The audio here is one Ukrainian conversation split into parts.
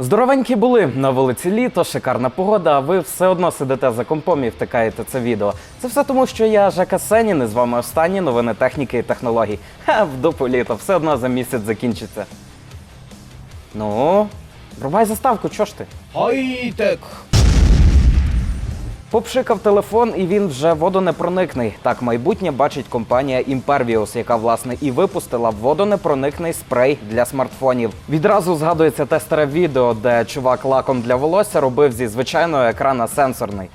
Здоровенькі були на вулиці літо, шикарна погода, а ви все одно сидите за компом і втикаєте це відео. Це все тому, що я Жека Сенін і з вами останні новини техніки і технологій. Ха, в дупу літо, все одно за місяць закінчиться. Ну, рубай заставку, чо ж ти? Хай-тек. Попшикав телефон, і він вже водонепроникний. Так майбутнє бачить компанія Impervious, яка власне і випустила водонепроникний спрей для смартфонів. Відразу згадується те старе відео, де чувак лаком для волосся робив зі звичайного екрана сенсорний.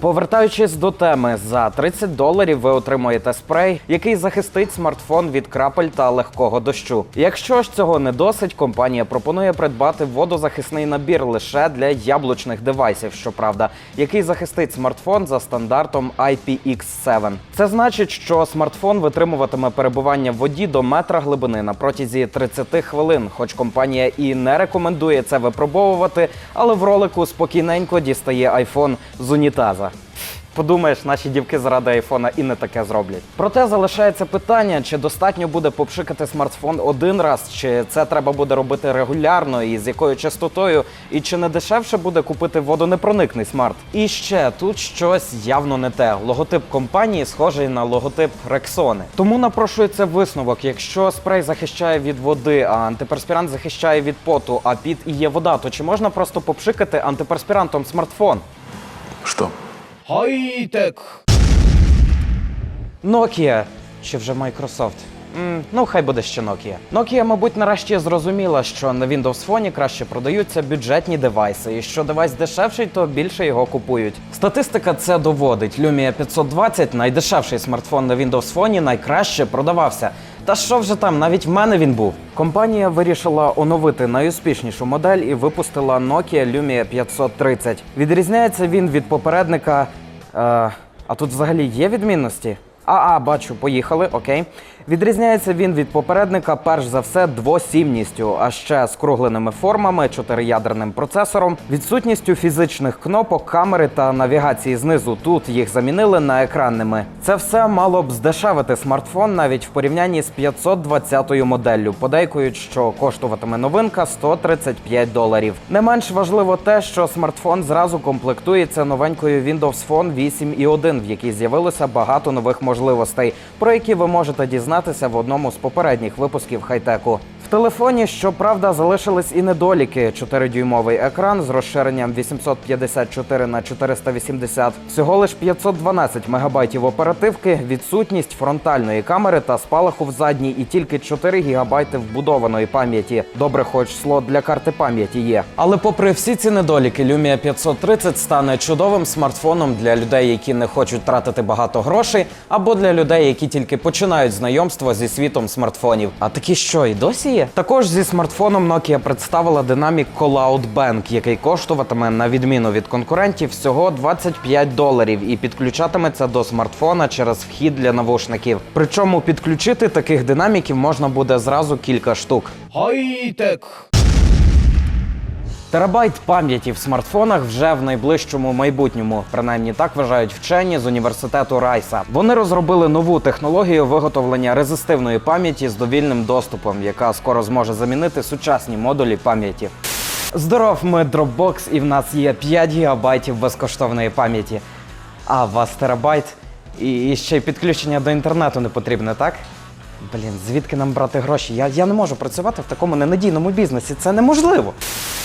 Повертаючись до теми, за 30 доларів ви отримуєте спрей, який захистить смартфон від крапель та легкого дощу. Якщо ж цього не досить, компанія пропонує придбати водозахисний набір лише для яблучних девайсів, щоправда, який захистить смартфон за стандартом IPX7. Це значить, що смартфон витримуватиме перебування в воді до метра глибини на протязі 30 хвилин. Хоч компанія і не рекомендує це випробовувати, але в ролику спокійненько дістає iPhone з унітаза. Подумаєш, наші дівки заради айфона і не таке зроблять. Проте залишається питання, чи достатньо буде попшикати смартфон один раз, чи це треба буде робити регулярно і з якою частотою, і чи не дешевше буде купити водонепроникний смарт. І ще тут щось явно не те. Логотип компанії схожий на логотип Рексони. Тому напрошується висновок: якщо спрей захищає від води, а антиперспірант захищає від поту, а під і є вода, то чи можна просто попшикати антиперспірантом смартфон? Что? Хай-тек. Nokia чи вже Microsoft? М, ну, хай буде ще Nokia. Nokia, мабуть, нарешті зрозуміла, що на Windows Phone краще продаються бюджетні девайси, і що девайс дешевший, то більше його купують. Статистика це доводить. Lumia 520, найдешевший смартфон на Windows Phone, найкраще продавався. Та що вже там, навіть в мене він був. Компанія вирішила оновити найуспішнішу модель і випустила Nokia Lumia 530. Відрізняється він від попередника. Е, а тут взагалі є відмінності? А, а, бачу, поїхали, окей. Відрізняється він від попередника, перш за все, двосімністю, а ще скругленими формами, чотириядерним процесором, відсутністю фізичних кнопок, камери та навігації знизу. Тут їх замінили на екранними. Це все мало б здешевити смартфон навіть в порівнянні з 520 моделлю. Подейкують, що коштуватиме новинка 135 доларів. Не менш важливо те, що смартфон зразу комплектується новенькою Windows Phone 8.1, в якій з'явилося багато нових можливостей, про які ви можете дізнатися в одному з попередніх випусків хай-теку. Телефоні, щоправда, залишились і недоліки: 4-дюймовий екран з розширенням 854 на 480, всього лиш 512 мегабайтів оперативки, відсутність фронтальної камери та спалаху в задній, і тільки 4 гігабайти вбудованої пам'яті. Добре, хоч слот для карти пам'яті є. Але попри всі ці недоліки, Lumia 530 стане чудовим смартфоном для людей, які не хочуть тратити багато грошей, або для людей, які тільки починають знайомство зі світом смартфонів. А такі що і досі є? Також зі смартфоном Nokia представила динамік Callout Bank, який коштуватиме на відміну від конкурентів всього 25 доларів і підключатиметься до смартфона через вхід для навушників. Причому підключити таких динаміків можна буде зразу кілька штук. Хай-тек. Терабайт пам'яті в смартфонах вже в найближчому майбутньому. Принаймні так вважають вчені з університету Райса. Вони розробили нову технологію виготовлення резистивної пам'яті з довільним доступом, яка скоро зможе замінити сучасні модулі пам'яті. Здоров, ми Dropbox, і в нас є 5 гігабайтів безкоштовної пам'яті. А у вас терабайт, і, ще й підключення до інтернету не потрібне, так? Блін, звідки нам брати гроші? Я, я не можу працювати в такому ненадійному бізнесі. Це неможливо.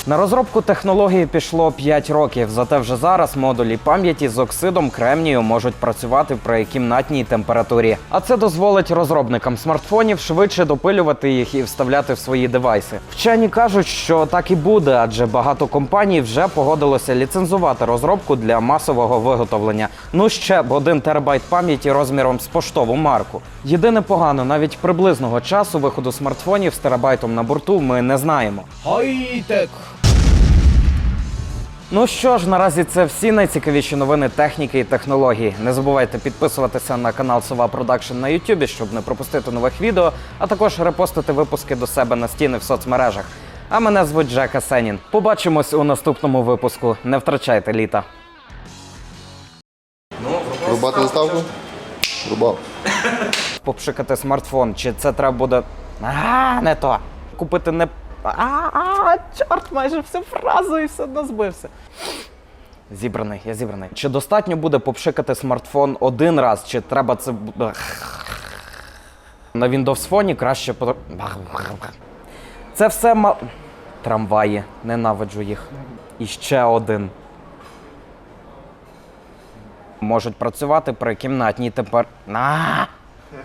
На розробку технології пішло 5 років, зате вже зараз модулі пам'яті з оксидом кремнію можуть працювати при кімнатній температурі. А це дозволить розробникам смартфонів швидше допилювати їх і вставляти в свої девайси. Вчені кажуть, що так і буде, адже багато компаній вже погодилося ліцензувати розробку для масового виготовлення. Ну ще б один терабайт пам'яті розміром з поштову марку. Єдине погано, навіть приблизного часу виходу смартфонів з терабайтом на борту ми не знаємо. Хай-тек. Ну що ж, наразі це всі найцікавіші новини техніки і технологій. Не забувайте підписуватися на канал Сова Продакшн на Ютубі, щоб не пропустити нових відео, а також репостити випуски до себе на стіни в соцмережах. А мене звуть Жека Сенін. Побачимось у наступному випуску. Не втрачайте літа. Рубати заставку? Рубав. Попшикати смартфон, чи це треба буде. А, не то. Купити не А, а, чорт, майже всю фразу і все одно збився. Зібраний, я зібраний. Чи достатньо буде попшикати смартфон один раз, чи треба це. бу- На Windows Phone краще. Це все ма... Трамваї. Ненавиджу їх. І ще один. Можуть працювати при кімнатній тепер. На!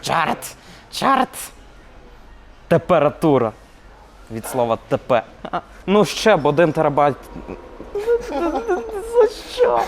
Чорт! Чорт! Температура. Від слова ТП. Ну ще б один терабайт. За що?